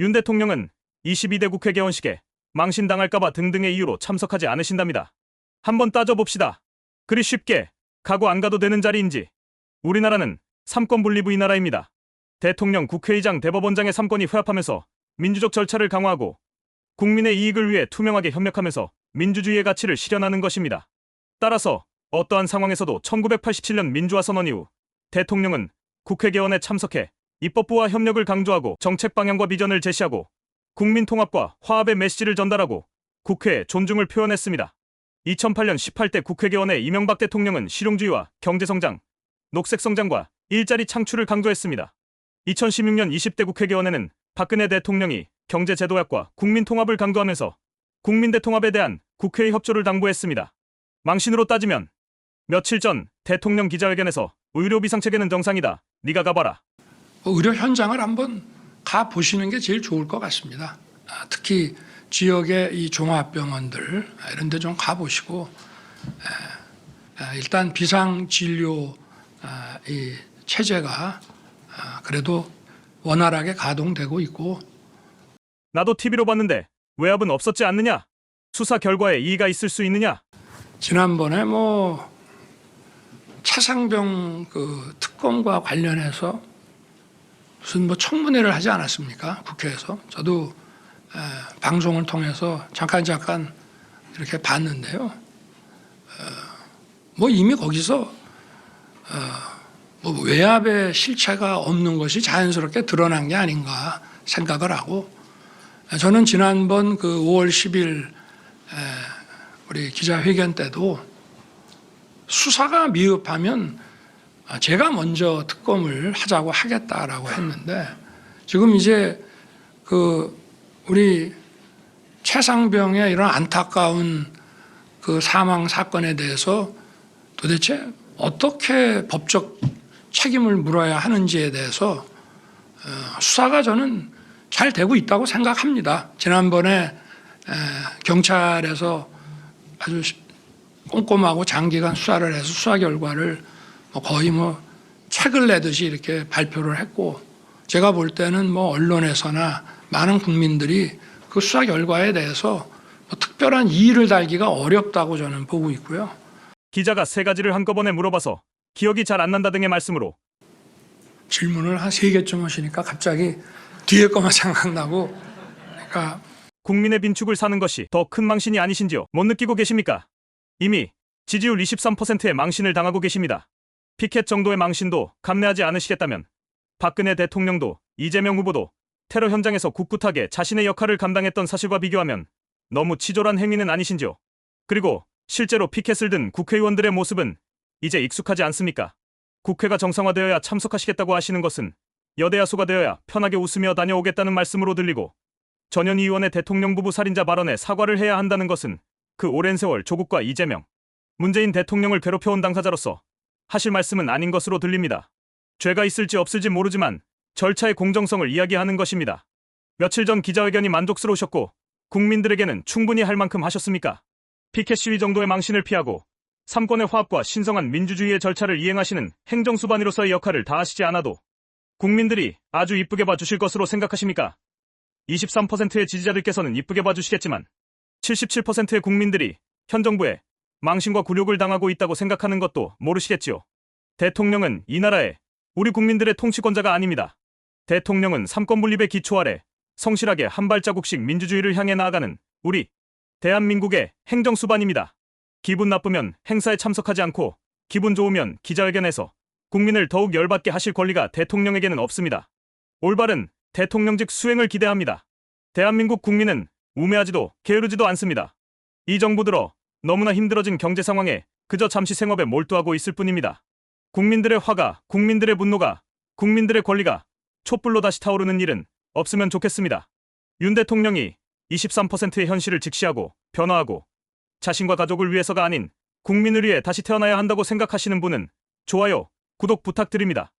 윤 대통령은 22대 국회 개원식에 망신당할까봐 등등의 이유로 참석하지 않으신답니다. 한번 따져봅시다. 그리 쉽게 가고 안 가도 되는 자리인지. 우리나라는 삼권 분리부의 나라입니다. 대통령, 국회의장, 대법원장의 삼권이 회합하면서 민주적 절차를 강화하고 국민의 이익을 위해 투명하게 협력하면서 민주주의의 가치를 실현하는 것입니다. 따라서 어떠한 상황에서도 1987년 민주화 선언 이후 대통령은 국회 개원에 참석해 입법부와 협력을 강조하고 정책 방향과 비전을 제시하고 국민 통합과 화합의 메시지를 전달하고 국회에 존중을 표현했습니다. 2008년 18대 국회 개원에 이명박 대통령은 실용주의와 경제성장, 녹색성장과 일자리 창출을 강조했습니다. 2016년 20대 국회 개원에는 박근혜 대통령이 경제제도약과 국민 통합을 강조하면서 국민 대통합에 대한 국회의 협조를 당부했습니다. 망신으로 따지면 며칠 전 대통령 기자회견에서 의료 비상체계는 정상이다. 네가 가봐라. 뭐 의료 현장을 한번 가 보시는 게 제일 좋을 것 같습니다. 아, 특히 지역의 이 종합병원들 아, 이런 데 좀 가보시고 일단 비상 진료 아, 이 체제가 아, 그래도 원활하게 가동되고 있고 나도 TV로 봤는데 외압은 없었지 않느냐? 수사 결과에 이의가 있을 수 있느냐? 지난번에 뭐 차상병 그 특검과 관련해서 무슨 뭐 청문회를 하지 않았습니까? 국회에서 저도 에, 방송을 통해서 잠깐 잠깐 이렇게 봤는데요. 어, 뭐 이미 거기서 어, 뭐 외압의 실체가 없는 것이 자연스럽게 드러난 게 아닌가 생각을 하고 저는 지난번 그 5월 10일 에, 우리 기자회견 때도 수사가 미흡하면 제가 먼저 특검을 하자고 하겠다라고 했는데 지금 이제 그 우리 최상병의 이런 안타까운 그 사망 사건에 대해서 도대체 어떻게 법적 책임을 물어야 하는지에 대해서 어, 수사가 저는 잘 되고 있다고 생각합니다. 지난번에 에, 경찰에서 아주 꼼꼼하고 장기간 수사를 해서 수사 결과를 뭐 거의 뭐 책을 내듯이 이렇게 발표를 했고 제가 볼 때는 뭐 언론에서나 많은 국민들이 그 수사 결과에 대해서 뭐 특별한 이의를 달기가 어렵다고 저는 보고 있고요. 기자가 세 가지를 한꺼번에 물어봐서 기억이 잘 안 난다 등의 말씀으로 질문을 한 세 개쯤 하시니까 갑자기 뒤에 것만 생각나고 그러니까 국민의 빈축을 사는 것이 더 큰 망신이 아니신지요? 못 느끼고 계십니까? 이미 지지율 23%의 망신을 당하고 계십니다. 피켓 정도의 망신도 감내하지 않으시겠다면 박근혜 대통령도 이재명 후보도 테러 현장에서 꿋꿋하게 자신의 역할을 감당했던 사실과 비교하면 너무 치졸한 행위는 아니신지요? 그리고 실제로 피켓을 든 국회의원들의 모습은 이제 익숙하지 않습니까? 국회가 정상화되어야 참석하시겠다고 하시는 것은 여대야소가 되어야 편하게 웃으며 다녀오겠다는 말씀으로 들리고 전현희 의원의 대통령 부부 살인자 발언에 사과를 해야 한다는 것은 그 오랜 세월 조국과 이재명, 문재인 대통령을 괴롭혀온 당사자로서 하실 말씀은 아닌 것으로 들립니다. 죄가 있을지 없을지 모르지만 절차의 공정성을 이야기하는 것입니다. 며칠 전 기자회견이 만족스러우셨고 국민들에게는 충분히 할 만큼 하셨습니까? 피켓 시위 정도의 망신을 피하고 삼권의 화합과 신성한 민주주의의 절차를 이행하시는 행정수반으로서의 역할을 다하시지 않아도 국민들이 아주 이쁘게 봐주실 것으로 생각하십니까? 23%의 지지자들께서는 이쁘게 봐주시겠지만 77%의 국민들이 현 정부에 망신과 굴욕을 당하고 있다고 생각하는 것도 모르시겠지요. 대통령은 이 나라의 우리 국민들의 통치권자가 아닙니다. 대통령은 삼권 분립의 기초 아래 성실하게 한 발자국씩 민주주의를 향해 나아가는 우리 대한민국의 행정수반입니다. 기분 나쁘면 행사에 참석하지 않고 기분 좋으면 기자회견에서 국민을 더욱 열받게 하실 권리가 대통령에게는 없습니다. 올바른 대통령직 수행을 기대합니다. 대한민국 국민은 우매하지도 게으르지도 않습니다. 이 정부 들어 너무나 힘들어진 경제 상황에 그저 잠시 생업에 몰두하고 있을 뿐입니다. 국민들의 화가, 국민들의 분노가, 국민들의 권리가 촛불로 다시 타오르는 일은 없으면 좋겠습니다. 윤 대통령이 23%의 현실을 직시하고 변화하고 자신과 가족을 위해서가 아닌 국민을 위해 다시 태어나야 한다고 생각하시는 분은 좋아요, 구독 부탁드립니다.